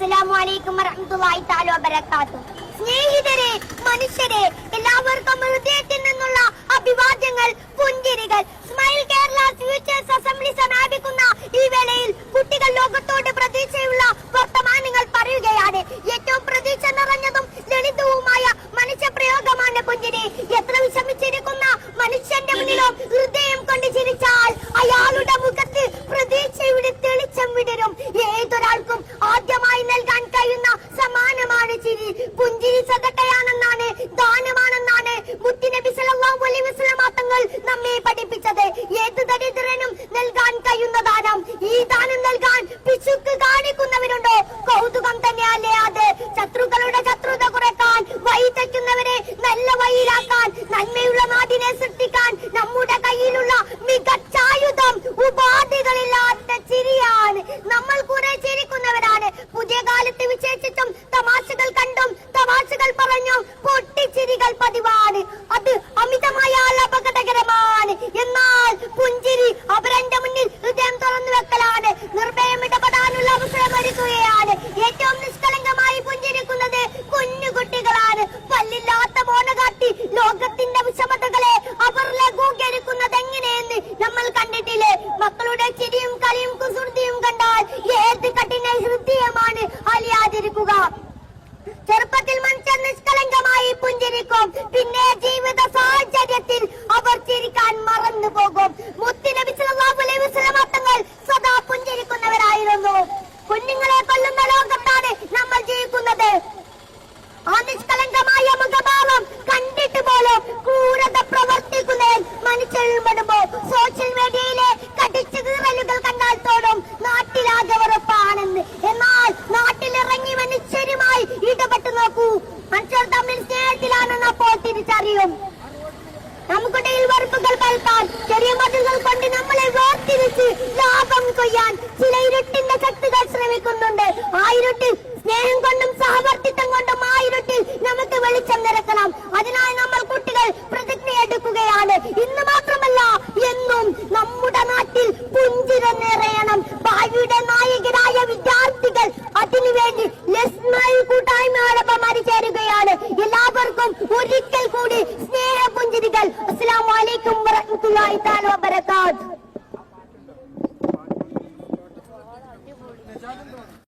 അസ്സലാമു അലൈക്കും വറഹ്മത്തുള്ളാഹി തആല വബറകാതുഹു സ്നേഹിതരെ മനുഷ്യരെ എല്ലാവർക്കും ഹൃദയത്തിൽ നിന്നുള്ള അഭിവാദ്യങ്ങൾ പുഞ്ചിരികൾ. സ്മൈൽ കേരള ഫ്യൂച്ചേഴ്സ് അസംബ്ലി സമാപിക്കുന്ന ഈ വേളയിൽ കുട്ടികൾ ലോകത്തോട് പ്രതീക്ഷയുള്ള വർത്തമാനങ്ങൾ പറയുകയാണ്. ഏറ്റവും പ്രതീക്ഷ നിറഞ്ഞതും ലളിതവുമായ മനുഷ്യ പ്രയോഗമാണ് പുഞ്ചിരി. എത്ര വിഷമിച്ചിരിക്കുന്ന മനുഷ്യന്റെ മുന്നിലും ഹൃദയം കൊണ്ട് ചിരിച്ചാൽ അയാളുടെ ചിരി പുഞ്ചിരി സദക്കയാണെന്നാണ് ദാനമാണെന്നാണ് മുത്തിനബി സല്ലല്ലാഹു അലൈഹി വസല്ലം തങ്ങൾ നമ്മെ പഠിപ്പിച്ചത്. ഏത് ദരിദ്രനും നൽകാൻ കഴിയുന്ന ദാനം ഈ ദാനം നൽകാൻ പിശുക്ക് കാണിക്കുന്നവരുണ്ടോ? കൗതുകം തന്നെയല്ലേ അത്? ശത്രുക്കളുടെ ശത്രുത കുറയ്ക്കാൻ വഴി തെറ്റുന്നവരെ നല്ല വഴിയിലാക്കാൻ നന്മയുള്ള തമാശകൾ കണ്ടും തമാശകൾ പറഞ്ഞും പൊട്ടിച്ചിരികൾ പതിവാണ്. അത് അമിതമായാൽ അപകടകരമാണ്. എന്നാൽ പുഞ്ചിരി അവരെന്റെ മുന്നിൽ ഹൃദയം തുറന്നു വെക്കലാണ്. നിർഭയം ഇടപെടാനുള്ള അവസരം ഒരുക്കുകയാണ്. ഏറ്റവും നിഷ്കളങ്കമായി പുഞ്ചിരിക്കുന്നത് കുഞ്ഞുകുട്ടികളാണ്. പല്ലില്ലാത്ത മോണ കാട്ടി ലോകത്തിന്റെ വിഷമതകളെ അവർ ലഘൂകരിക്കുന്നത് എങ്ങനെയെന്ന് നമ്മൾ കണ്ടിട്ടില്ലേ? മക്കളുടെ ചിരിയും കളിയും കുസൃതിയും കണ്ടാൽ ഏത് കഠിന ഹൃദയമാണ് അലിയാതിരിക്കുക ചെറുപ്പത്തിൽ മനുഷ്യൻ നിഷ്കളങ്കമായി പുഞ്ചിരിക്കും. പിന്നെ ജീവിത സാഹചര്യത്തിൽ അവർ ചിരിക്കാൻ മറന്നു പോകും. മുത്തിനബി തങ്ങൾ സദാ പുഞ്ചിരിക്കുന്നവരായിരുന്നു. കുഞ്ഞുങ്ങളെ കൊല്ലുന്ന ലോകത്താണ് നമ്മൾ ജീവിക്കുന്നത്. ആ നിഷ്കളങ്കമായ മുഖഭാവം കണ്ടിട്ട് പോലും ക്രൂരത പ്രവർത്തിക്കുന്ന മനുഷ്യർ ഉൾപ്പെടുമ്പോ സോഷ്യൽ മീഡിയയിലെ നമുക്കിടയിൽ വറുപ്പുകൾ പൽക്കാൻ ചെറിയ മതിലുകൾ കൊണ്ട് നമ്മളെ വേർതിരിച്ച് ലാഭം കൊയ്യാൻ ചില ഇരുട്ടിന്റെ ശക്തികൾ ശ്രമിക്കുന്നുണ്ട്. ആ ഇരുട്ടിൽ സ്നേഹം കൊണ്ടും സഹവർത്തിത്വം കൊണ്ടും ആ ഇരുട്ടിൽ നമുക്ക് വെളിച്ചം നിരക്കണം. അതിനായി നമ്മൾ കുട്ടികൾ പ്രതിജ്ഞ എടുക്കുകയാണ്. ഇന്ന് മാത്രമല്ല എന്നും നമ്മുടെ നാട്ടിൽ പുഞ്ചിര നിറയണം. ഭാവിയുടെ നായകരായ വിദ്യാർത്ഥികൾ അതിനുവേണ്ടി ലസ്മായി കൂട്ടായ്മയോടൊപ്പം അരിചേരുകയാണ് എല്ലാവർക്കും ഒരിക്കൽ കൂടി സ്നേഹ പുഞ്ചിരികൾ അസ്സലാമു അലൈക്കും വറഹ്മത്തുള്ളാഹി തആല വബറകാതുഹു